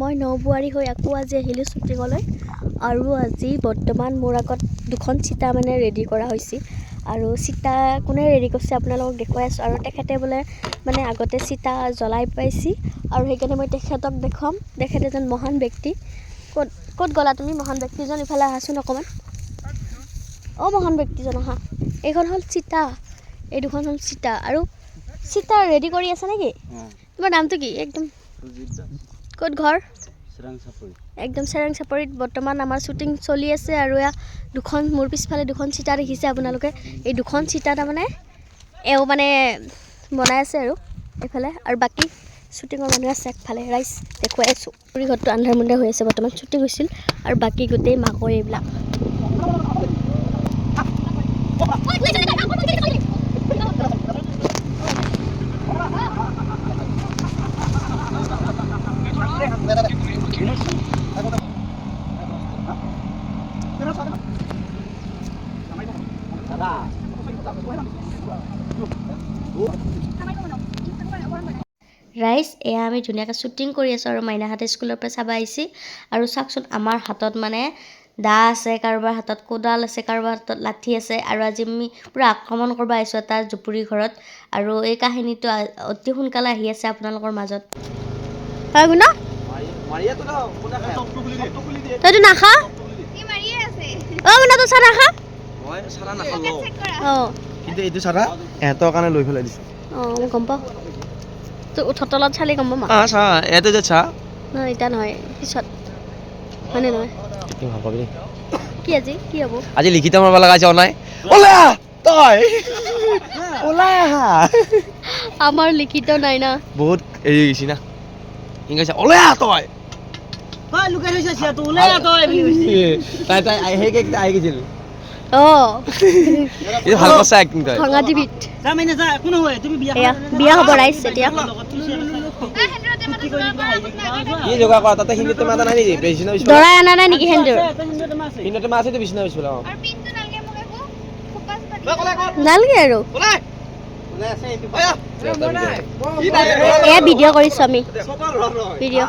মই নবোৱাৰী হৈ আকৌ আজি আহিলোঁ শ্বুটিঙলৈ আৰু আজি বৰ্তমান মোৰ আগত দুখন চিতা মানে ৰেডি কৰা হৈছে। আৰু চিতা কোনে ৰেডি কৰিছে আপোনালোকক দেখুৱাই আছোঁ। আৰু তেখেতে বোলে মানে আগতে চিতা জ্বলাই পাইছি আৰু সেইকাৰণে মই তেখেতক দেখুৱাম। তেখেত এজন মহান ব্যক্তি। ক'ত ক'ত গ'লা তুমি মহান ব্যক্তিজন? ইফালে আহাচোন অকণমান। অঁ মহান ব্যক্তিজন আহা। এইখন হ'ল চিতা। এই দুখন হ'ল চিতা। আৰু চিতা ৰেডি কৰি আছে নেকি? তোমাৰ নামটো কি? একদম ক'ত ঘৰ? একদম চেৰাং চাপৰিত। বৰ্তমান আমাৰ শ্বুটিং চলি আছে আৰু এয়া দুখন মোৰ পিছফালে দুখন চিতা দেখিছে আপোনালোকে। এই দুখন চিতা তাৰমানে এওঁ মানে বনাই আছে আৰু এইফালে। আৰু বাকী শ্বুটিঙৰ মানুহ আছে আগফালে ৰাইজ দেখুৱাই আছোঁ। পুৰি ঘৰটো আন্ধাৰ মুন্ধাৰ হৈ আছে। বৰ্তমান শ্বুটিং হৈছিল। আৰু বাকী গোটেই মাকৈ এইবিলাক। ৰাইজ এয়া আমি ধুনীয়াকৈ শ্বুটিং কৰি আছোঁ আৰু মাইনাহঁতে স্কুলৰ পৰা চাব আহিছে। আৰু চাওকচোন আমাৰ হাতত মানে দা আছে কাৰোবাৰ হাতত কোদাল আছে কাৰোবাৰ হাতত লাঠি আছে। আৰু আজি আমি পূৰা আক্ৰমণ কৰিব আহিছোঁ এটা জুপুৰি ঘৰত। আৰু এই কাহিনীটো অতি সোনকালে আহি আছে আপোনালোকৰ মাজত। তইতো নাখা? অ' গুণ তই চাহ নাখা? অঁ। কিন্তু এইটো চাৰা এহঁতৰ কাৰণে লৈ পেলাই দিছোঁ। অঁ মই গম পাওঁ। তোৰ উঠৰ তলত চালি গম পাম আ চা ইয়াতে যে চা। নহয় এতিয়া নহয় পিছত। হয়নে নহয়? কি আজি? কি হ'ব? আজি লিখিত মাৰিব লগা আছে অনাই। আহ তই! ওলাই আহা। আমাৰ লিখিত নাই না। বহুত হেৰি গৈছি না। কৈছে? ওলাই আহ তই! তাই তাই আহি- এইটো ভালো বিয়া হ'ব ৰাইজ এতিয়া কি যোগাৰ কৰা? তাতে হিন্দীতে মাতা নাই নেকি? নাই হিন্দীতে মা আছেতো বিচনা বিচনা অঁ। নালাগে আৰু। এয়া ভিডিঅ' কৰিছোঁ আমি। ভিডিঅ'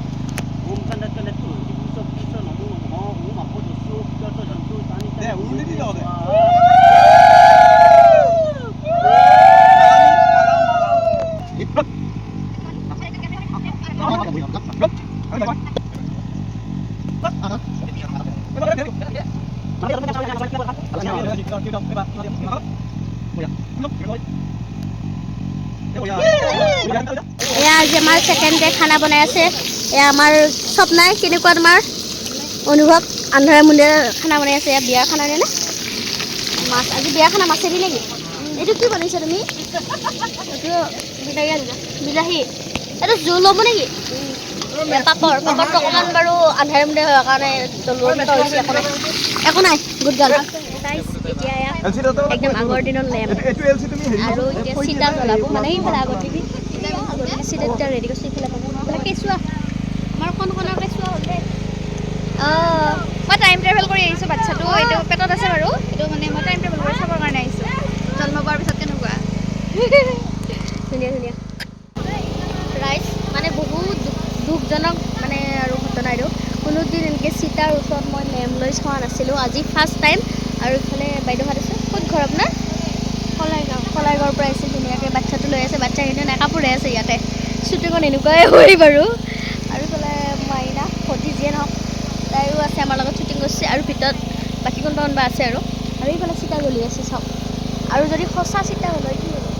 একদম মস্ত বুঢ়াটি এনেকুৱা এয়া আজি আমাৰ ছেকেণ্ড খানা বনাই আছে এয়া আমাৰ স্বপ্নাই কেনেকুৱা তোমাৰ অনুভৱ আন্ধাৰে মুন্ধাৰে খানা বনাই আছে এয়া বিয়াৰ খানা নে মাছ আজি বিয়াৰ খানা মাছেদি নেকি? এইটো কি বনাইছা তুমি? এইটো বিলাহী এইটো জোল হ'ব নেকি? পাপৰ পাপৰটো অকণমান বাৰু আন্ধাৰে মুন্ধাৰে হোৱাৰ কাৰণে একো নাই। একো নাই গুড গাৰ্ল এতিয়া একদম আগৰ দিনৰ লেম্প আৰু এতিয়া চিতা জ্বলাব মানে আগত দিবি। চিতা তেতিয়া ৰেডি কৰিছোঁ এইফালে কেঁচুৱা। আমাৰ কণ কণৰ কেঁচুৱা হ'ল অঁ। টাইম ট্ৰেভেল কৰি আহিছোঁ বাচ্ছাটো। এইটো পেটত আছে বাৰু। এইটো মানে মই টাইম ট্ৰেভেল কৰি চাবৰ কাৰণে আহিছোঁ। জন্ম পোৱাৰ পিছত কেনেকুৱা? ধুনীয়া ধুনীয়া। ৰাইজ মানে বহুত দুখ- দুখজনক মানে আৰু ঘটনা এইটো। কোনোদিন এনেকৈ চিতাৰ ওচৰত মই মেম লৈ চোৱা নাছিলোঁ। আজি ফাৰ্ষ্ট টাইম আৰু ইফালে বাইদেউহঁত আছে। ক'ত ঘৰ আপোনাৰ? কলাইগাঁও। কলাইগাঁৱৰ পৰা আহিছে ধুনীয়াকৈ বাচ্ছাটো লৈ আছে। বাচ্ছা কিন্তু নেকাপোৰে আছে ইয়াতে। শ্বুটিঙত এনেকুৱাই হয় বাৰু। আৰু ইফালে মাইনা ভতি যিয়ে নহওক তাইও আছে আমাৰ লগত আৰু ভিতৰত বাকী কোনোবা কোনোবা আছে আৰু। আৰু এইফালে চিতা জ্বলি আছে চাওক। আৰু যদি সঁচা চিতা হ'ল কি হ'ল